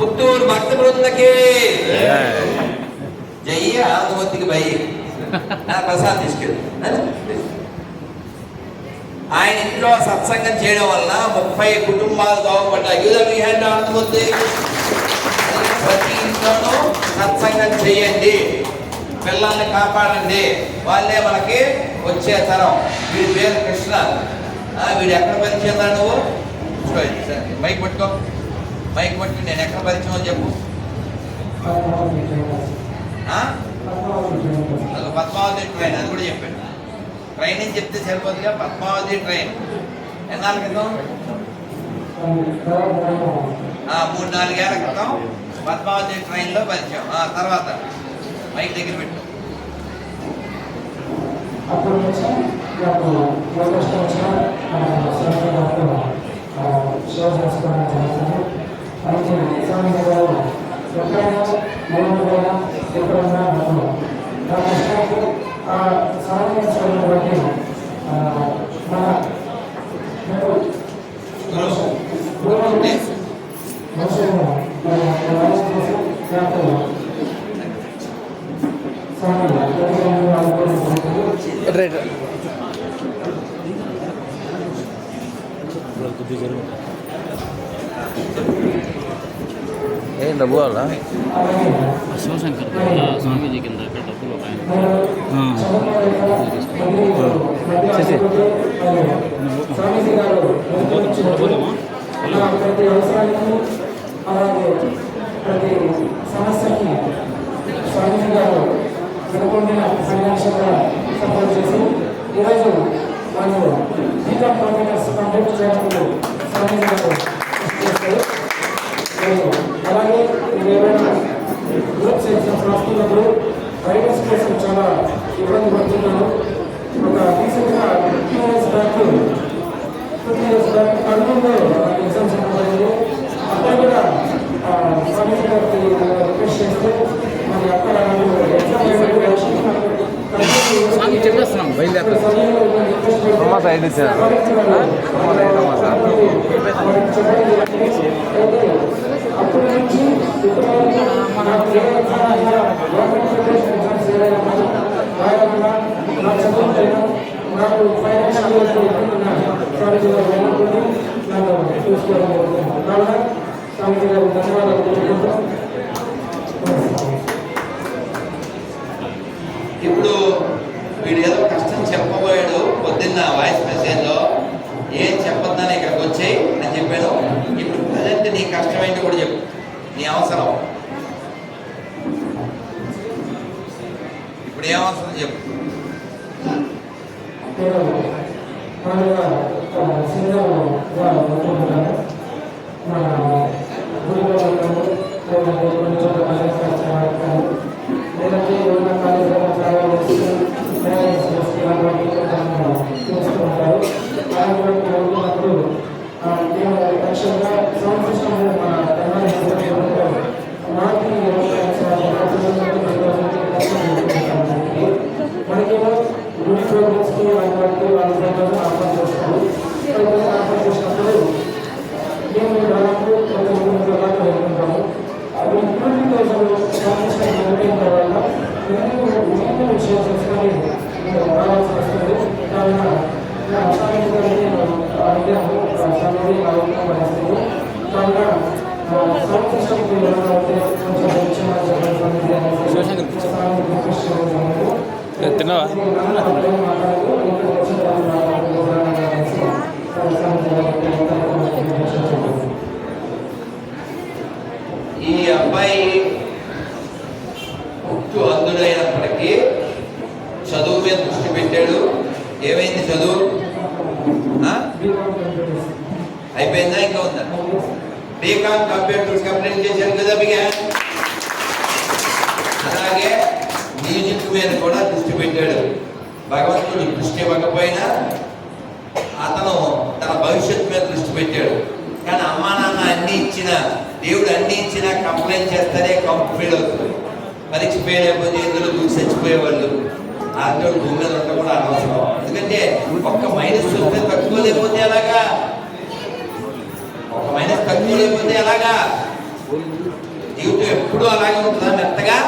పుత్తూరు భక్త బృందకి. జై బై. నా ప్రసాద్ తీసుకెళ్ళి. ఆయన ఇంట్లో సత్సంగం చేయడం వల్ల ముప్పై కుటుంబాలు బాగుపడ్డాయి యూదర్ హ్యాండ్ ఆంధ్రమూర్తి ప్రతి ఇంట్లోనూ సత్సంగం చేయండి. పిల్లల్ని కాపాడండి. వాళ్ళే మనకి వచ్చే తరం. వీడి పేరు కృష్ణ. వీడు ఎక్కడ పరిచయం నువ్వు? చూడండి సరే, మైక్ పట్టుకో. మైక్ పట్టుకుని నేను ఎక్కడ పరిచయం అని చెప్పు. పద్మావతి ట్రైన్ అది కూడా చెప్పాడు. ట్రైన్ అని చెప్తే సరిపోతుందిగా? పద్మావతి ట్రైన్ ఎన్నాళ్ళ క్రితం? మూడు నాలుగేళ్ళ క్రితం పద్మావతి ట్రైన్లో పరిచయం. ఆ, తర్వాత. మైక్ దగ్గర పెట్టు. やっぱ私たちが戦あなのらののものた3のだししものだ ఏం డబ్బు కావాలా? శివశంకర్ స్వామీజీ కింద ఇక్కడ డబ్బులు ఒక ఆయన ఈరోజు వాళ్ళు జీతం ప్రాజెక్ట్స్ కంప్లీట్ చేయడానికి స్వామీజీ గారు కృషి చేస్తారు మరియు అలాగే మీరు ఏమైనా గ్రూప్స్ ఎగ్జామ్స్ రాస్తున్నప్పుడు రైడర్స్ కోసం చాలా ఇబ్బంది పడుతున్నారు ఒక రీసెంట్గా fifteen years back fifteen years back కర్నూలులో ఎగ్జామ్స్ జరిగింది అక్కడ కూడా ఆ, స్వామీజీ గారికి రిక్వెస్ట్ చేస్తే మరి అక్కడ స్వామి చెప్పేస్తున్నాం బయలుదేరుతాం అమ్మ సైడ్ ఇచ్చారు అమ్మ సైడ్ అమ్మ సార్ అప్పటి నుంచి ఇప్పటి వరకు నాకు ఏ రకమైన గవర్నమెంట్ ఫెడరేషన్ ఎగ్జామ్స్ ఏదైనా కానీ రాయాలన్నా నా చదువుకైనా నాకు ఫైనాన్షియల్ చూసుకోవడం ధన్యవాదాలు తెలుపుకుంటూ ఇప్పుడు వీడు ఏదో కష్టం చెప్పబోయాడు పొద్దున్న వాయిస్ మెసేజ్లో ఏం చెప్పొద్దని ఇక్కడికి వచ్చాయి అని చెప్పాను ఇప్పుడు కష్టమైంది కూడా చెప్పు. నీ అవసరం ఇప్పుడు ఏం అవసరం చెప్పు నేను మామూలుగా సింగల్గా ఉంటున్నాను మన గుడిలో ఉంటాను లేదంటే కొన్ని చోట్ల కళాశాల లేదంటే ఏమైనా కాలేజీలో ట్రావెల్ చేసి మ్యారేజ్ చేసి అలాంటి చేస్తూ ఉంటారు అలాంటి వెళ్తున్నప్పుడు నేను యాక్చువల్గా సౌండ్ సిస్టమ్ మన తెలంగాణ మాకి మనకేమో గుడి ప్రోగ్రామ్స్కి వాళ్ళ వాటికి వాళ్ళ ప్రోగ్రామ్ ఆఫర్ చేస్తారు ప్రోగ్రామ్ ఆఫర్ చేసినప్పుడు మేము దాదాపు ఒక మూడు దాకా వెళ్తుంటాము అవి ఇంక్లూడింగ్ సంబంధించిన జరిగిన తర్వాత మేము మేము విషయం చేసుకొని మేము రావాల్సి వస్తుంది కావున నా స్వామి గారిని నేను అడిగాను స్వామి అవకాశం పడిస్తుంది కావున సౌండ్ సిస్టమ్కి ఏమైనా ఉంటే కొంచెం ఇచ్చిన చెప్పండి స్వామి రిక్వెస్ట్ చేయడం జరిగింది. తిన్నావా ఈ అబ్బాయి ముక్కు అందుడైనప్పటికీ చదువు మీద దృష్టి పెట్టాడు ఏమైంది చదువు? అయిపోయిందా ఇంకా ఉందా? బీకామ్ కంప్యూటర్స్ కంప్లీట్ చేశారు కదా బిగా అలాగే మ్యూజిక్ మీద కూడా దృష్టి పెట్టాడు. భగవంతుడు దృష్టి ఇవ్వకపోయినా అతను తన భవిష్యత్తు మీద దృష్టి పెట్టాడు. కానీ అమ్మా నాన్న అన్ని ఇచ్చిన దేవుడు అన్ని ఇచ్చినా కంప్లైంట్ చేస్తేనే కంప్లీట్ అవుతుంది. పరీక్ష ఫెయిల్ అయిపోతే ఎందులో చచ్చిపోయేవాళ్ళు. ఆటోడు భూమి మీద ఉండడం కూడా అనవసరం. ఎందుకంటే ఒక్క మైనస్ చూస్తే తక్కువ లేకపోతే ఎలాగా? లేకపోతే ఎలాగా? జీవితం ఎప్పుడూ అలాగే ఉంటుందా మెత్తగా?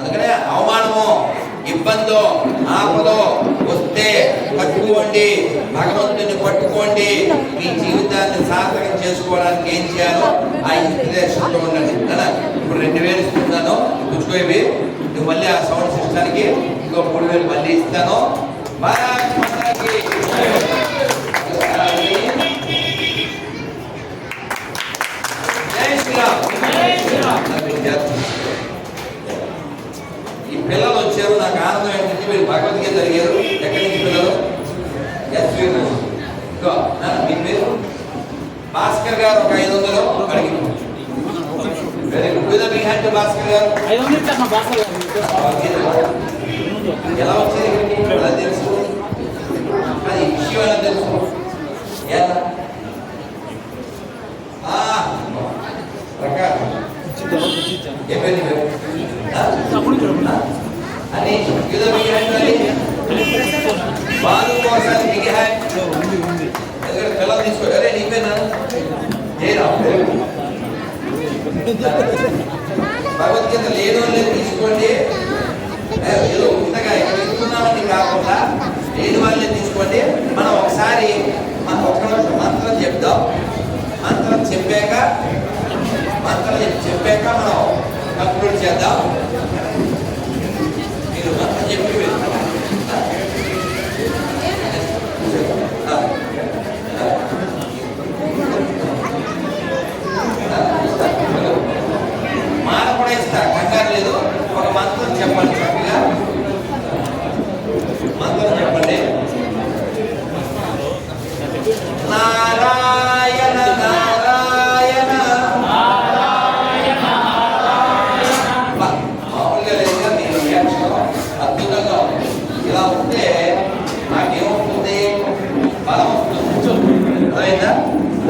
అందుకనే అవమానము ఇబ్బందో ఆపదో వస్తే పట్టుకోండి భగవంతుని పట్టుకోండి మీ జీవితాన్ని సార్థకం చేసుకోవడానికి ఏం చేయాలో ఆ ఇన్స్పిరేషన్లో ఉండండి. ఇప్పుడు రెండు వేలు ఇస్తున్నాను. గుర్తుకోవి నువ్వు మళ్ళీ ఆ సౌండ్ సిస్టానికి ఇంకో మూడు వేలు మళ్ళీ ఇస్తాను. ఈ పిల్లలు వచ్చారు. నాకు ఆనందం ఏంటంటే మీరు భగవద్గీత జరిగారు. ఎక్కడి నుంచి పిల్లలు? ఎస్ ఇదిగో, మీ పేరు? భాస్కర్ గారు ఒక ఐదు వందలు అడిగి వెరీ గుడ్ మీ హ్యాండ్ భాస్కర్ గారు ఐదు వందలు ఇచ్చారు భాష భగవద్గీత ఎలా వచ్చింది ఇక్కడికి? ఎలా తెలుసు అది విషయం ఎలా తెలుసు ఎలా ఆ, ప్రకాష్ ఏ పేరు నీ పేరు? ఆ? ఆ? అని యుద్ధ బిగ్ హ్యాండ్ అని బాలు కోసం బిగ్ హ్యాండ్ ఎందుకంటే పిల్లలు తీసుకో అరే నీ పేరు నాన్న? జయరామ్ భగవద్గీత లేని వాళ్ళే తీసుకోండి ఏ, ఏదో ఇంతగా ఇక్కడ ఇస్తున్నామని కాకుండా లేని వాళ్ళే తీసుకోండి మనం ఒకసారి మన ఒక్క నిమిషం మంత్రం చెప్దాం మంత్రం చెప్పాక మంత్రం చెప్పాక మనం కంక్లూడ్ చేద్దాం మీరు మంత్రం చెప్పి వెళ్ళు. ఆ? ఆ? మాల కూడా ఇస్తా కంగారు లేదు ఒక మంత్రం చెప్పండి చక్కగా మంత్రం చెప్పండి నారాయణ నారాయణ బా, మామూలుగా లేదుగా మీ రియాక్షన్ అద్భుతంగా ఉంది ఇలా ఉంటే నాకేమవుతుంది బలం వస్తుంది అర్థమైందా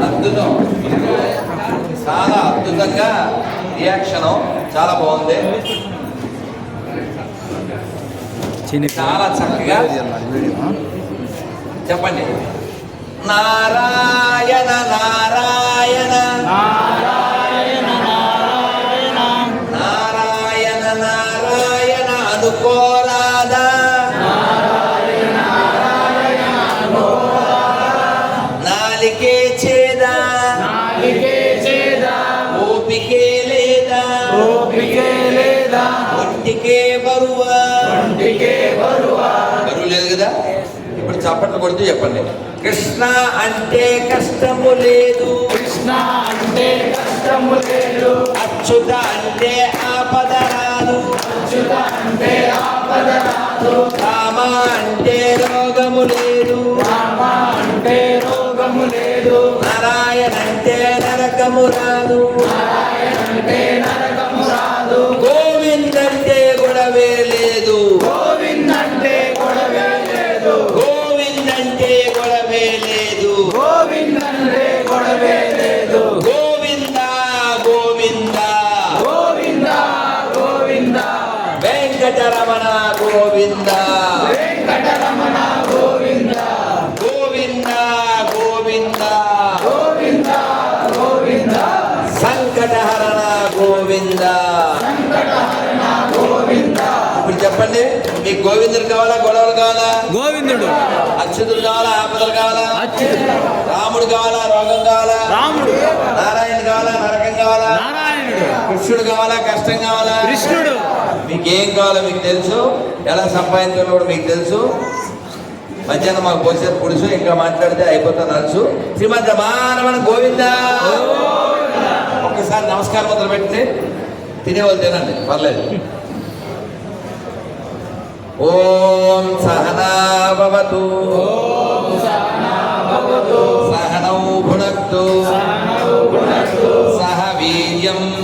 అద్భుతం చాలా అద్భుతంగా రియాక్షన్ చాలా బాగుంది చాలా చక్కగా చెప్పండి. నారాయణ. నారాయణ. కొడుతూ చెప్పండి. కృష్ణ అంటే కష్టము లేదు. కృష్ణ అంటే కష్టము లేదు. అచ్యుత అంటే ఆపద రాదు. అచ్యుత అంటే ఆపద రాదు. రామ అంటే రోగము లేదు. రామ అంటే రోగము లేదు. నారాయణ అంటే నరకము రాదు. నారాయణ అంటే గోవింద. వెంకటరమణ గోవింద గోవింద. గోవింద గోవింద గోవింద సంకటహరణ గోవింద. వెంకటరమణ గోవింద ఇప్పుడు చెప్పండి మీకు గోవిందుడు కావాలా గొడవలు కావాలా? గోవిందుడు. అచ్యుతుడు కావాలా ఆపదలు కావాలా? రాముడు కావాలా రోగం కావాలా? రాముడు. నారాయణ కావాలా నరకం కావాలా? కృష్ణుడు కావాలా కష్టం కావాలా? కృష్ణుడు. మీకు ఏం కావాలో మీకు తెలుసు. ఎలా సంపాదించాలో కూడా మీకు తెలుసు. మధ్యాహ్నం మాకు పోసేది పురుషు ఇంకా మాట్లాడితే అయిపోతా నడుచు శ్రీమద్ రమారమణ గోవింద. ఒక్కసారి నమస్కారం మొదలు పెట్టి తినేవాళ్ళు తినండి పర్లేదు. ఓం సహనాభవతు సహనౌ భునక్తు. సహ వీర్యం.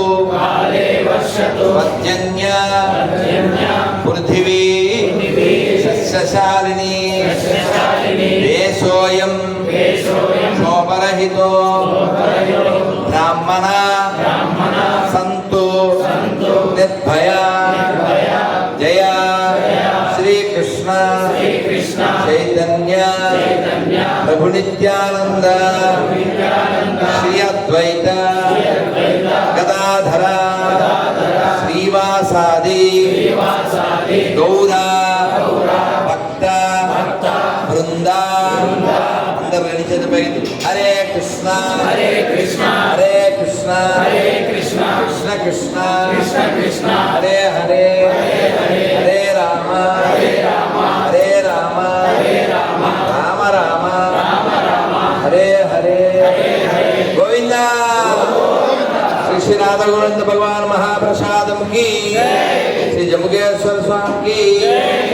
పర్జన్య పృథివీ సస్యశాలిని దేశోయం శోభరహితో బ్రాహ్మణ సంతు నిర్భయ జయ శ్రీకృష్ణ చైతన్య ప్రభు నిత్యానంద శ్రీ అద్వైత గదాధర గౌరా భక్త బృంద అందరు రెండు చేతులు పైకి హరే కృష్ణ హరే కృష్ణ హరే కృష్ణ హరే కృష్ణ కృష్ణ కృష్ణ కృష్ణ కృష్ణ హరే హరే హరే రామ హరే రామ హరే రామ హరే రామ రామ రామ రామ హరే హరే గోవింద శ్రీ శ్రీ రాధ గోవింద భగవాన్ మహాప్రసాదం కి శ్రీ జముగేశ్వర స్వామి కి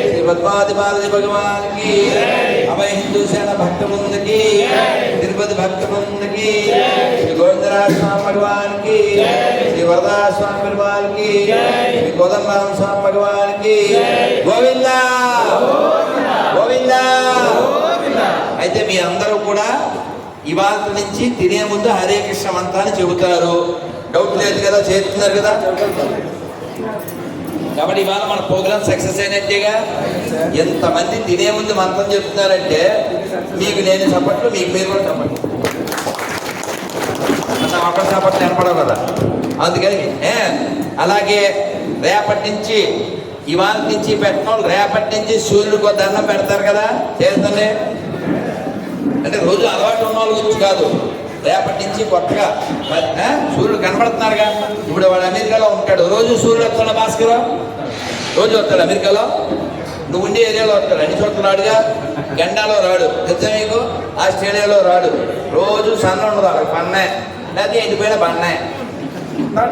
శ్రీ పద్మావతి బాలాజీ భగవాన్కి అభయ హిందూ సేన భక్త బృందకి తిరుపతి భక్త బృందకి శ్రీ గోవిందరాజ స్వామి భగవాన్కి శ్రీ వరదా స్వామి భగవాన్కి శ్రీ కోదండరామ స్వామి భగవాన్కి గోవింద గోవింద అయితే మీ అందరూ కూడా ఇవాళ నుంచి తినే ముందు హరే కృష్ణ మంత్రాన్ని చెబుతారు. డౌట్ లేదు కదా? చేస్తున్నారు కదా? కాబట్టి ఇవాళ మన ప్రోగ్రామ్ సక్సెస్ అయినట్టేగా? ఎంతమంది తినే ముందు మంత్రం చెప్తున్నారంటే మీకు నేను చప్పట్లు మీకు మీరు కూడా చప్పట్లు. నా ఒక్క చప్పట్లు కనపడవు కదా? అందుకని ఏ అలాగే రేపటి నుంచి ఇవాళ నుంచి పెట్టిన వాళ్ళు రేపటి నుంచి సూర్యుడికి దండం పెడతారు కదా? చేస్తుంది అంటే రోజు అలవాటు ఉన్న వాళ్ళ గురించి కాదు. రేపటి నుంచి కొత్తగా సూర్యుడు కనబడుతున్నారుగా ఇప్పుడు వాడు అమెరికాలో ఉంటాడు. రోజు సూర్యుడు వస్తాడు భాస్కర్? రోజు వస్తాడు అమెరికాలో? నువ్వు ఉండే ఏరియాలో వస్తాడు. అన్ని చోట్ల రాడుగా. గండాలో రాడు. తెలుసా మీకు? ఆస్ట్రేలియాలో రాడు. రోజు సన్న ఉండదు అక్కడ పన్నే. లేకపోతే ఎండిపోయిన పన్నే.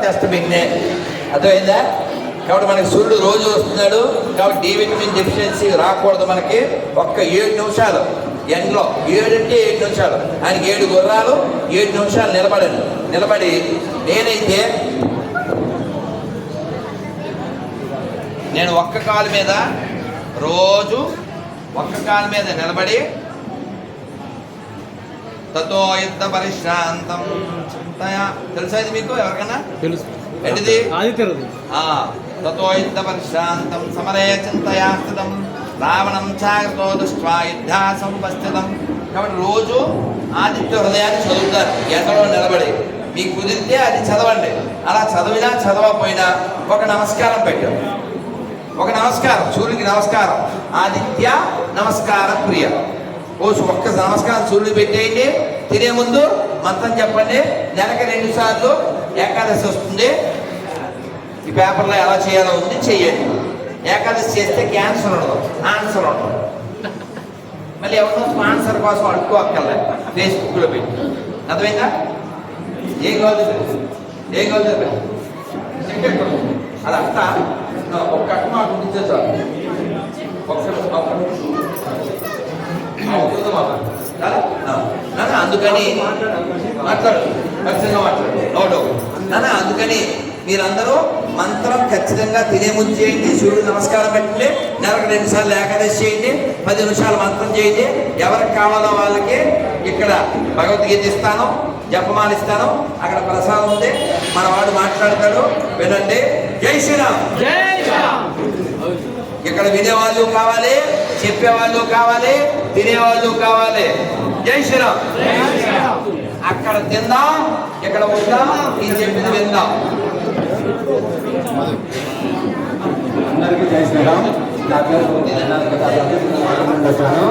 టెస్ట్ బిన్నే అర్థమైందా? కాబట్టి మనకి సూర్యుడు రోజు వస్తున్నాడు. కాబట్టి డి విటమిన్ డెఫిషియన్సీ రాకూడదు మనకి. ఒక్క ఏడు నిమిషాలు. ఎండలో ఏడు అంటే ఏడు నిమిషాలు. ఆయనకి ఏడు గుర్రాలు ఏడు నిమిషాలు నిలబడండి నిలబడి నేనైతే నేను ఒక్క కాలు మీద రోజు ఒక్క కాలు మీద నిలబడి తతో యుద్ధ పరిశ్రాంతం చింతయ. తెలుసా ఇది మీకు ఎవరికైనా తెలుసు. ఏంటిది? తతో యుద్ధ పరిశ్రాంతం సమరే చింతయా రావణం చాగతో దృష్ట్వా యుద్ధా సముపస్థితం కాబట్టి రోజు ఆదిత్య హృదయాన్ని చదువుతారు. ఎండలో నిలబడి. మీకు కుదిరితే అది చదవండి. అలా చదివినా చదవకపోయినా ఒక నమస్కారం పెట్టాం. ఒక నమస్కారం సూర్యుడికి నమస్కారం. ఆదిత్య నమస్కార ప్రియ. ఓ ఒక్క నమస్కారం సూర్యుడు పెట్టేయండి. తినే ముందు మంత్రం చెప్పండి. నెలకి రెండు సార్లు ఏకాదశి వస్తుంది. ఈ పేపర్లో ఎలా చేయాలో ఉంది చెయ్యండి. ఏకాదశి చేస్తే క్యాన్సర్ ఉండదు. ఆన్సర్ ఉండదు. మళ్ళీ ఎవరినో స్పాన్సర్ కోసం అడుక్కోక్కర్లే. ఫేస్బుక్లో పెట్టి. అర్థమైందా? ఏం కావాలి ఏం కావాలి చెప్పండి అది అంతా ఒక్క అట్ట మాకు ఉండితే చాలు. ఒక్క ఒక్క మాట. అందుకని మాట్లాడు. ఖచ్చితంగా మాట్లాడు. నో డౌట్ అందుకని మీరందరూ మంత్రం ఖచ్చితంగా తినే ముందు చేయండి. సూర్యుడు నమస్కారం పెట్టండి నెలకు రెండు సార్లు ఏకాదశి చేయండి. పది నిమిషాలు మంత్రం చేయండి. ఎవరికి కావాలో వాళ్ళకి ఇక్కడ భగవద్గీత ఇస్తాను జపమాల ఇస్తాను. అక్కడ ప్రసాదం ఉంది. మన వాడు మాట్లాడతాడు. వినండి. జై శ్రీరామ్. జై శ్రీరామ్. ఇక్కడ వినేవాళ్ళు కావాలి చెప్పేవాళ్ళు కావాలి తినేవాళ్ళు కావాలి. జై శ్రీరామ్. అక్కడ తిందాం ఇక్కడ ఉందాం ఈ చెప్పింది విందాం. అందరికీ జై శ్రీరామ్ నా పేరు వచ్చాను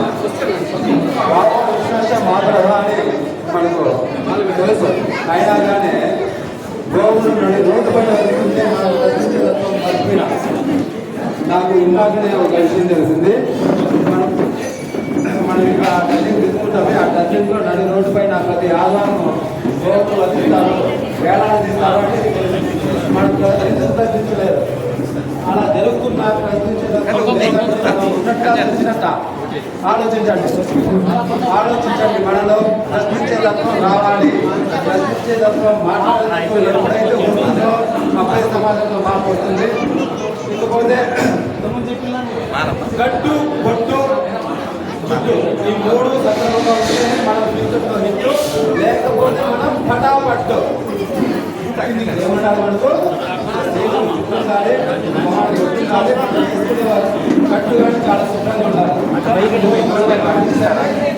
మాత్రమే అని మనకు తెలుసు అయినా కానీ గోవులు నుండి రోడ్డు పైన వెళ్తుంటే మనకు నాకు ఇందాకనే ఒక విషయం తెలిసింది. మనం ఇక్కడ ఆ టర్నింగ్ తీసుకుంటామే ఆ టర్నింగ్లో నడి రోడ్డు పైన ప్రతి అందిస్తారు అంటే అలా జరుగుతున్న ఆలోచించండి. ఆలోచించండి మనలో. ప్రశ్నించే తత్వం రావాలి. ప్రశ్నించే తత్వం మాట్లాడేందుకు ఎప్పుడైతే ఉంటుందో అబ్బాయి సమాజంలో మార్పు వస్తుంది. ఇకపోతే గట్టు బొట్టు జుట్టు ఈ మూడు సక్రమంగా ఉంటేనే మనం ఫ్యూచర్లో హిట్ లేకపోతే మనం పటాపట్టు ఏమన్నారు మనకు? ఉండాలి, మొహానికి గుర్తుండాలి, కట్టు కానీ చాలా శుభ్రంగా ఉండాలి.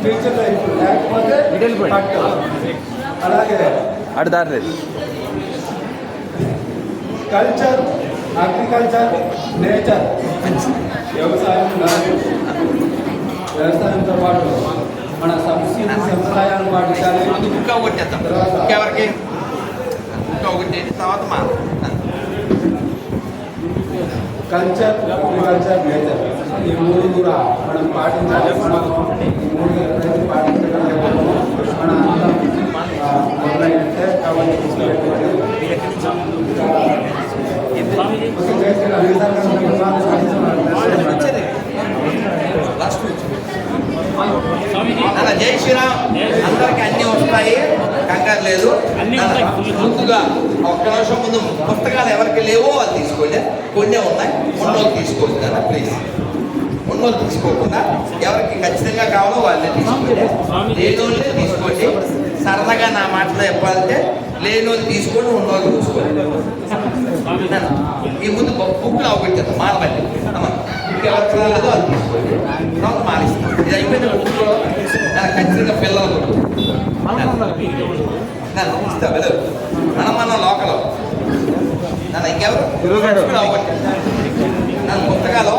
ఫ్యూచర్లో ఇప్పుడు లేకపోతే అలాగే. అటు దారి కల్చర్ అగ్రికల్చర్ నేచర్. వ్యవసాయం వ్యవసాయంతో పాటు మన సంస్కృతి సంప్రదాయాలను పాటించాలి ఇంకా ఒకటి చేద్దాం. ఇంకెవరికి? ఇంకా ఒకటి తర్వాత మా కల్చర్ అగ్రికల్చర్ నేచర్ ఈ మూడు కూడా మనం పాటించాలి. మనం ఈ మూడు ఎప్పుడైతే పాటించగలిగామో మన అందరం మొదలైనట్టే చూసినటువంటి కొంచెం చేసిన నిజంగా మనం పాటించాలి. లాస్ట్ అలా జై శ్రీరామ్. అందరికి అన్ని వస్తాయి. కంగారు లేదు. ముందుగా ఒక్క నిమిషం ముందు పుస్తకాలు ఎవరికి లేవో అది తీసుకోండి. కొన్ని ఉన్నాయి. ఉన్నోళ్ళు తీసుకోండి కదా ప్లీజ్ ఉన్నోళ్ళు తీసుకోకుండా ఎవరికి ఖచ్చితంగా కావాలో వాళ్ళే తీసుకోండి. లేనోళ్ళే తీసుకోండి. సరదాగా నా మాటలో చెప్పాలంటే లేనోళ్ళు తీసుకొని ఉన్నోళ్ళు చూసుకోండి నాన్న, ఈ ముందు బుక్లో అమ్మ బుక్ ఎవరికి రాలేదో అది తీసుకోండి తర్వాత మారిస్తాం ఇది అయిపోయిన బుక్లో ఖచ్చితంగా పిల్లలు ఇస్తా మనం మనం లోకల్. నన్ను ఇంకెవరు? నన్ను పుస్తకాలు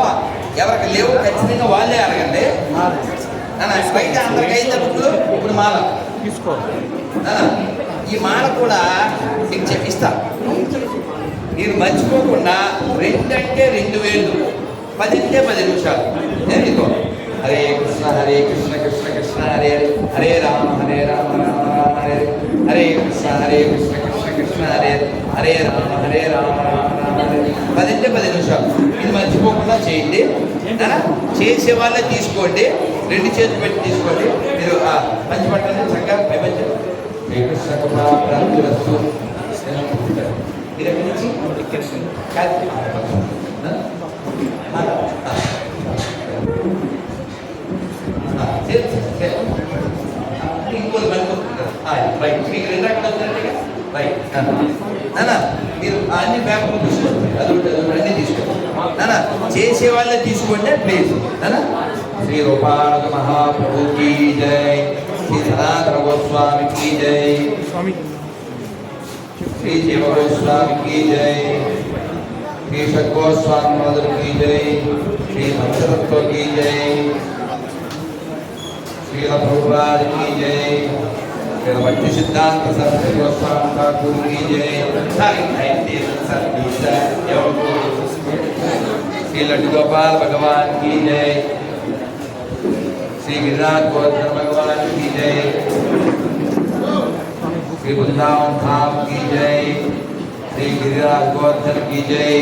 ఎవరికి లేవు ఖచ్చితంగా వాళ్ళే అడగండి. నన్ను బయట అందరికి అయితే బుక్లు ఇప్పుడు మాల. తీసుకో. ఈ మాల కూడా మీకు చెప్పిస్తా మీరు మర్చిపోకుండా రెండంటే రెండు వేలు. పది అంటే పది నిమిషాలు. నేను ఇదిగో హరే కృష్ణ హరే కృష్ణ కృష్ణ కృష్ణ హరే హరే. రామ హరే రామ రామ రామ హరే హరే. కృష్ణ హరే కృష్ణ కృష్ణ కృష్ణ హరే హరే. రామ హరే రామ రామ రామ హరే పది అంటే పది నిమిషాలు. ఇది మర్చిపోకుండా చేయండి. చేసే వాళ్ళే తీసుకోండి. రెండు చేతులు పెట్టి తీసుకోండి. మీరు మంచి పట్టణం చక్కగా మంచి శ్రీకృష్ణ కృపా ప్రాప్తిరస్తు మీరు నుంచి ఇక్కడ రైట్ మీకు రెండు రకాలు వచ్చినట్టుగా రైట్ ఆ. మీరు అన్ని పేపర్లు తీసుకోండి అది తీసుకోండి చేసే వాళ్ళే తీసుకోండి ప్లీజ్ శ్రీ రూపానక మహాప్రభు కీ జై સિદ્ધાર્થ ગોસ્વામી કી જય શ્રી શિવ ગોસ્વામી કી જય શ્રી સદગોસ્વામી મધુર કી જય શ્રી ભક્તત્વ કી જય શ્રી પ્રભુરાજ કી જય શ્રી ભક્તિ સિદ્ધાંત સરસ્વતી ગોસ્વામી ઠાકુર કી જય સારી સાહિત્ય સંત યોગ શ્રી લડ્ડુ ગોપાલ ભગવાન કી જય श्री गिरिराज गोवर्धन भगवान की जय श्री वृंदावन धाम की जय श्री गिरिराज गोवर्धन की जय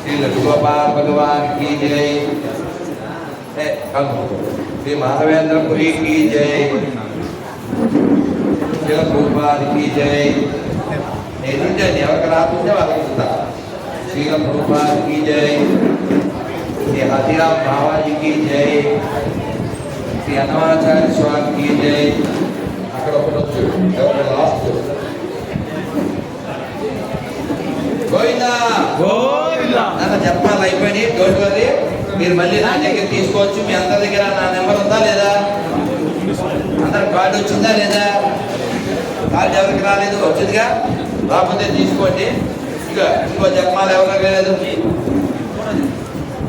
श्री लड्डू गोपाल भगवान की जय ए, कम। श्री माधवेंद्रपुरी की जय श्री प्रभुपाद की जय ఏంటంటే ఎవరికి రాకుంటే వాళ్ళకి ఇస్తా శ్రీల ప్రభుపాద్ की जय श्री हाथीराम बाबाजी శ్రీ అన్నమాచార్య స్వామి జై. అక్కడ ఒకటి వచ్చు ఎవరు లాస్ట్ గోవిందా! చెప్పాలి అయిపోయి డోంట్ మీరు మళ్ళీ నా దగ్గర తీసుకోవచ్చు. మీ అందరి దగ్గర నా నెంబర్ ఉందా లేదా? అందరు కార్డు వచ్చిందా లేదా? కార్డు ఎవరికి రాలేదు? వచ్చిందిగా? రాకపోతే తీసుకోండి. ఇంకా ఇంకో జన్మాలు ఎవరికి లేదు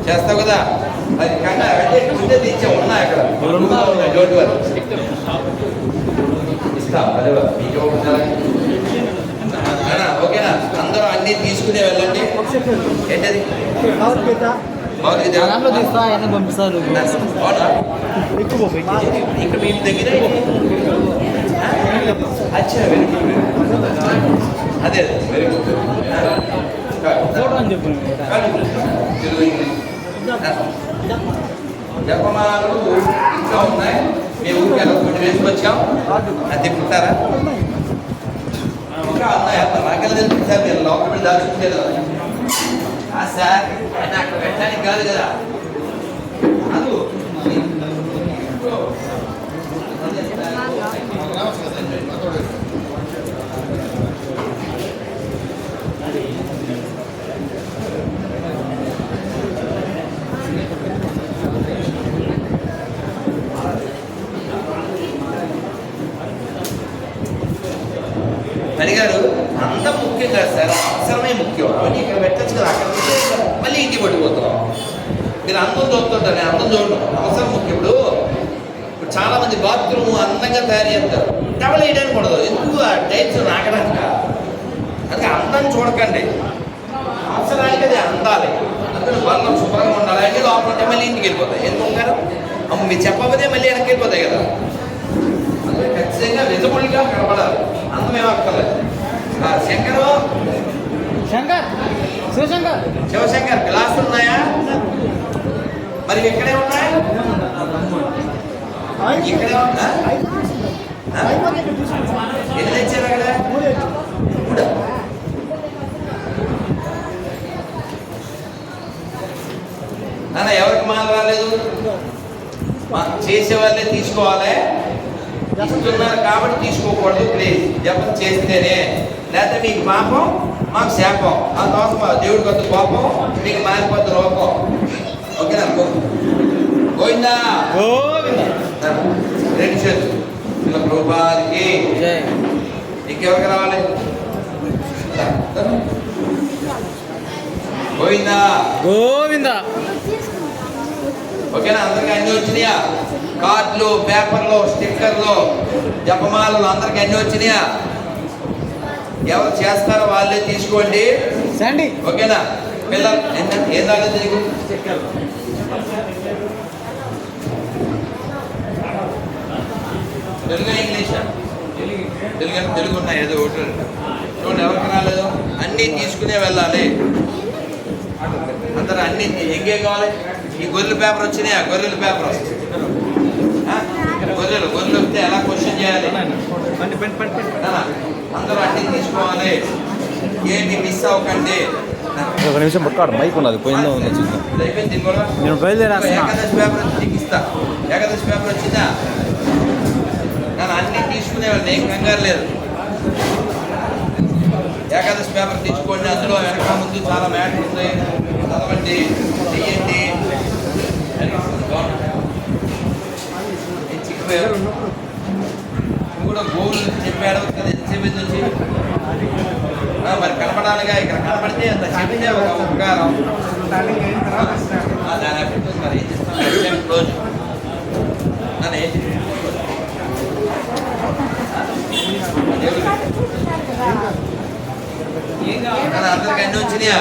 చేస్తావు కదా? అది కన్నా అంటే ముందే తీర్చా ఉన్నాయి అక్కడ డోంట్ వరీ ఇస్తాం అదే మీకు ఓకేనా అందరూ అన్ని తీసుకునే వెళ్ళండి ఏంటది పంపిస్తారు ఇక్కడ మీ దగ్గర అచ్చా వెరీ గుడ్ అదే. వెరీ గుడ్ ఫోటో అని చెప్పు జపమాలు ఇంట్లో ఉన్నాయి. మీ ఊరికి ఎలా కొన్ని వేసుకొచ్చాం. అది తిప్పుతారా ఇంకా ఉన్నాయి అక్కడ నాకెలా తెలుసు సార్? మీరు లోపల వెళ్ళి దాచుకుంటే ఆ సార్ ఆయన అక్కడ పెట్టడానికి కాదు కదా అది అడిగారు అంత ముఖ్యం కాదు సార్ అవసరమే ముఖ్యం. అవన్నీ ఇక్కడ పెట్టచ్చు కదా అక్కడ మళ్ళీ ఇంటికి పట్టుకుపోతున్నాం మీరు అందం చూస్తుంటారు నేను అందం చూడడం అవసరం ముఖ్యం. ఇప్పుడు ఇప్పుడు చాలా మంది బాత్రూమ్ అందంగా తయారు చేస్తారు. డబల్ వేయడానికి ఉండదు. ఎందుకు? ఆ టైల్స్ నాకడానికి అందుకే అందం చూడకండి. అవసరానికి అది అందాలి. అందుకని బల్లం శుభ్రంగా ఉండాలి. అంటే లోపల ఉంటే మళ్ళీ ఇంటికి వెళ్ళిపోతాయి. ఎందుకు ఉంటారు అమ్మ మీరు చెప్పకపోతే మళ్ళీ వెనక్కి వెళ్ళిపోతాయి కదా. అందుకే ఖచ్చితంగా విజబుల్గా కనపడాలి. అందమేం అక్కర్లేదు. శంకరు? శంకర్ శివశంకర్. శివశంకర్ గ్లాసులు ఉన్నాయా? మరి ఇక్కడే ఉన్నాయి? ఇక్కడే ఉందా? ఎన్ని తెచ్చారు అక్కడ? నాన్న ఎవరికి మాల రాలేదు? మా- చేసే వాళ్ళే తీసుకోవాలి. ఇస్తున్నారు కాబట్టి తీసుకోకూడదు ప్లీజ్ జపం చేస్తేనే. లేకపోతే మీకు పాపం మాకు శాపం. ఆ దోషం దేవుడికి వద్ద కోపం మీకు మారిపోద్ది రూపం ఓకేనా? గోవిందా? గోవింద. రెండు చేతులు. ఇలా ఇంకెవరికి రావాలి. గోవిందా? గోవింద. ఓకేనా? అందరికి అన్ని వచ్చినాయా? కార్డులు పేపర్లు స్టిక్కర్లు జపమాలలు అందరికి అన్ని వచ్చినాయా? ఎవరు చేస్తారో వాళ్ళే తీసుకోండి. సండి ఓకేనా? పిల్లలు ఏం రాలేదు నీకు? తెలుగు ఇంగ్లీషా? తెలుగు తెలుగు ఉన్నాయి ఏదో ఒకటి. చూడండి ఎవరికి రాలేదు? అన్నీ తీసుకునే వెళ్ళాలి. అందరూ అన్ని ఇంకేం కావాలి? ఈ గొర్రెల పేపర్ వచ్చినాయా? గొర్రెల పేపర్. ఆ? గొర్రెలు గొర్రెలు వస్తే ఎలా క్వశ్చన్ చేయాలి? అందరూ అన్ని తీసుకోవాలి. ఏంటి మిస్ అవ్వకండి. ఒక నిమిషం పట్టుకోడు మైక్ ఉన్నది పోయిందో ఉందో చూద్దాం. నేను బయలుదేరేస్తున్నా. ఏకాదశి పేపర్ ఇస్తా ఏకాదశి పేపర్ వచ్చిందా? నన్ను అన్ని తీసుకునేవాళ్ళు ఏం కంగారు లేదు. ఏకాదశి పేపర్ తీసుకోండి అందులో వెనక ముందు చాలా మ్యాటర్ ఉంది. చదవండి చెయ్యండి. చిక్కిపోయారు కూడా గోవులు చెప్పాడు కదా ఎంతసేపు వచ్చి మరి కనపడాలిగా ఇక్కడ కనపడితే అంత చెప్తే ఒక ఉపకారం. దాని ఎఫెక్ట్ మరి ఏం చేస్తాం? ఎగ్జామ్ క్లోజ్ నన్ను ఏం చేస్తాం? దేవుడు. నాన్న, అందరికి అన్ని వచ్చినాయా?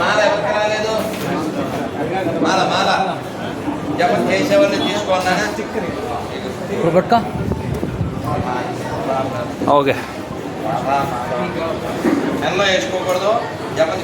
మాల ఎవరికి రాలేదు? మాల మాల. ఎవరు చేసేవాళ్ళు తీసుకోవాలన్నా? ఇప్పుడు పట్టుకో ఓకే మెల్లో వేసుకోకూడదు జపం